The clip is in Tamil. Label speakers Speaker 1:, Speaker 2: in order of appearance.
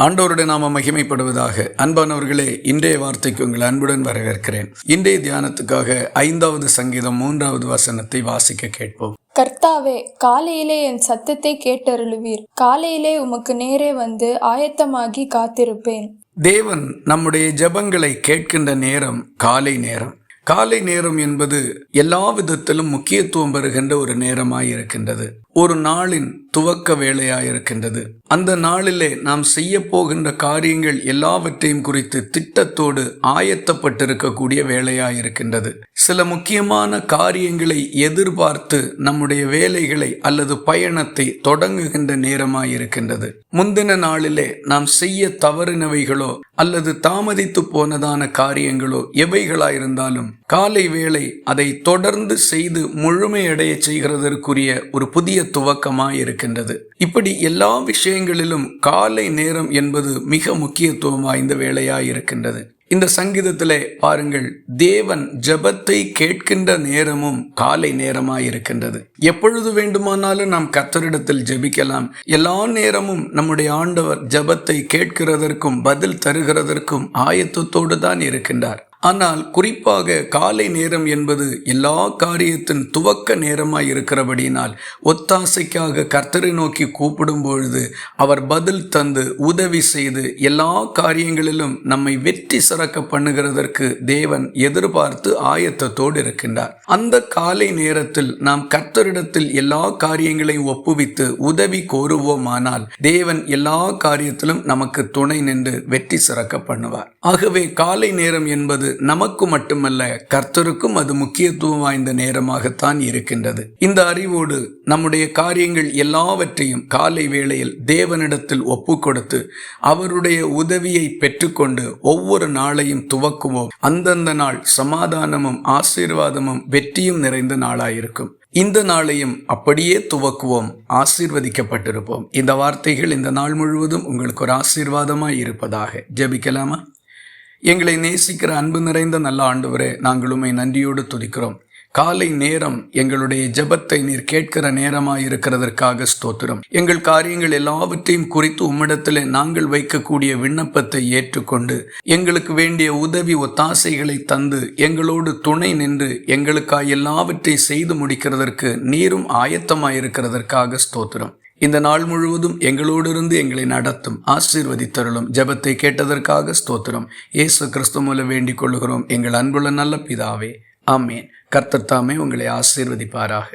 Speaker 1: ஆண்டவருடைய நாம மகிமைப்படுவதாக. அன்பானவர்களே இன்றைய வார்த்தைக்கு உங்கள் அன்புடன் வரவேற்கிறேன். இன்றைய தியானத்துக்காக ஐந்தாவது சங்கீதம் மூன்றாவது வசனத்தை வாசிக்க கேட்போம்.
Speaker 2: கர்த்தாவே காலையிலே என் சத்தத்தை கேட்டருளுவீர். காலையிலே உமக்கு நேரே வந்து ஆயத்தமாகி காத்திருப்பேன்.
Speaker 1: தேவன் நம்முடைய ஜெபங்களை கேட்கின்ற நேரம் காலை நேரம். காலை நேரம் என்பது எல்லா விதத்திலும் முக்கியத்துவம் பெறுகின்ற ஒரு நேரமாய் இருக்கின்றது. ஒரு நாளின் துவக்க வேலையாய் இருக்கின்றது அந்த நாளிலே நாம் செய்ய போகின்ற காரியங்கள் எல்லாவற்றையும் குறித்து திட்டத்தோடு ஆயத்தப்பட்டிருக்கக்கூடிய வேலையாய் இருக்கின்றது சில முக்கியமான காரியங்களை எதிர்பார்த்து நம்முடைய வேலைகளை அல்லது பயணத்தை தொடங்குகின்ற நேரமாயிருக்கின்றது. முந்தின நாளிலே நாம் செய்ய தவறினவைகளோ அல்லது தாமதித்து போனதான காரியங்களோ எவைகளாயிருந்தாலும் காலை வேளை அதை தொடர்ந்து செய்து முழுமையடைய செய்கிறதற்குரிய ஒரு புதிய துவக்கமாக இருக்கின்றது. இப்படி எல்லா விஷயங்களிலும் காலை நேரம் என்பது மிக முக்கியத்துவம் வாய்ந்த வேலையாக இருக்கின்றது. இந்த சங்கீதத்திலே பாருங்கள் தேவன் ஜபத்தை கேட்கின்ற நேரமும் காலை நேரமாய் இருக்கின்றது. எப்பொழுது வேண்டுமானாலும் நாம் கத்தரிடத்தில் ஜெபிக்கலாம். எல்லா நேரமும் நம்முடைய ஆண்டவர் ஜபத்தை கேட்கிறதற்கும் பதில் தருகிறதற்கும் ஆயத்தத்தோடு தான் இருக்கின்றார். ஆனால் குறிப்பாக காலை நேரம் என்பது எல்லா காரியத்தின் துவக்க நேரமாய் இருக்கிறபடியினால் ஒத்தாசைக்காக கர்த்தரை நோக்கி கூப்பிடும் பொழுது அவர் பதில் தந்து உதவி செய்து எல்லா காரியங்களிலும் நம்மை வெற்றி சிறக்க பண்ணுகிறதற்கு தேவன் எதிர்பார்த்து ஆயத்தத்தோடு இருக்கின்றார். அந்த காலை நேரத்தில் நாம் கர்த்தரிடத்தில் எல்லா காரியங்களையும் ஒப்புவித்து உதவி கோருவோமானால் தேவன் எல்லா காரியத்திலும் நமக்கு துணை நின்று வெற்றி சிறக்க பண்ணுவார். ஆகவே காலை நேரம் என்பது நமக்கு மட்டுமல்ல கர்த்தருக்கும் அது முக்கியத்துவம் வாய்ந்த நேரமாகத்தான் இருக்கின்றது. இந்த அறிவோடு நம்முடைய காரியங்கள் எல்லாவற்றையும் காலை வேளையில் தேவனிடத்தில் ஒப்பு கொடுத்து அவருடைய உதவியை பெற்றுக்கொண்டு ஒவ்வொரு நாளையும் துவக்குவோம். அந்தந்த நாள் சமாதானமும் ஆசீர்வாதமும் வெற்றியும் நிறைந்த நாளாயிருக்கும். இந்த நாளையும் அப்படியே துவக்குவோம் ஆசீர்வதிக்கப்பட்டிருப்போம். இந்த வார்த்தைகள் இந்த நாள் முழுவதும் உங்களுக்கு ஒரு ஆசீர்வாதமாய் இருப்பதாக. ஜெபிக்கலாமா? எங்களை நேசிக்கிற அன்பு நிறைந்த நல்ல ஆண்டவரே நாங்கள் உண்மை நன்றியோடு துதிக்கிறோம். காலை நேரம் எங்களுடைய ஜெபத்தை நீர் கேட்கிற நேரமாக இருக்கிறதற்காக ஸ்தோத்திரம். எங்கள் காரியங்கள் எல்லாவற்றையும் குறித்து உம்மிடத்தில் நாங்கள் வைக்கக்கூடிய விண்ணப்பத்தை ஏற்றுக்கொண்டு எங்களுக்கு வேண்டிய உதவி ஒத்தாசைகளை தந்து எங்களோடு துணை நின்று எங்களுக்காக எல்லாவற்றையும் செய்து முடிக்கிறதற்கு நீரும் ஆயத்தமாயிருக்கிறதற்காக ஸ்தோத்திரம். இந்த நாள் முழுவதும் எங்களோடிருந்து எங்களை நடத்தும் ஆசீர்வதித்தருளும் ஜபத்தை கேட்டதற்காக ஸ்தோத்திரம். இயேசு கிறிஸ்து மூலம் வேண்டிக் கொள்ளுகிறோம். எங்கள் அன்புள்ள நல்ல பிதாவே. ஆமேன். கர்த்தர் தாமே உங்களை ஆசீர்வதிப்பாராக.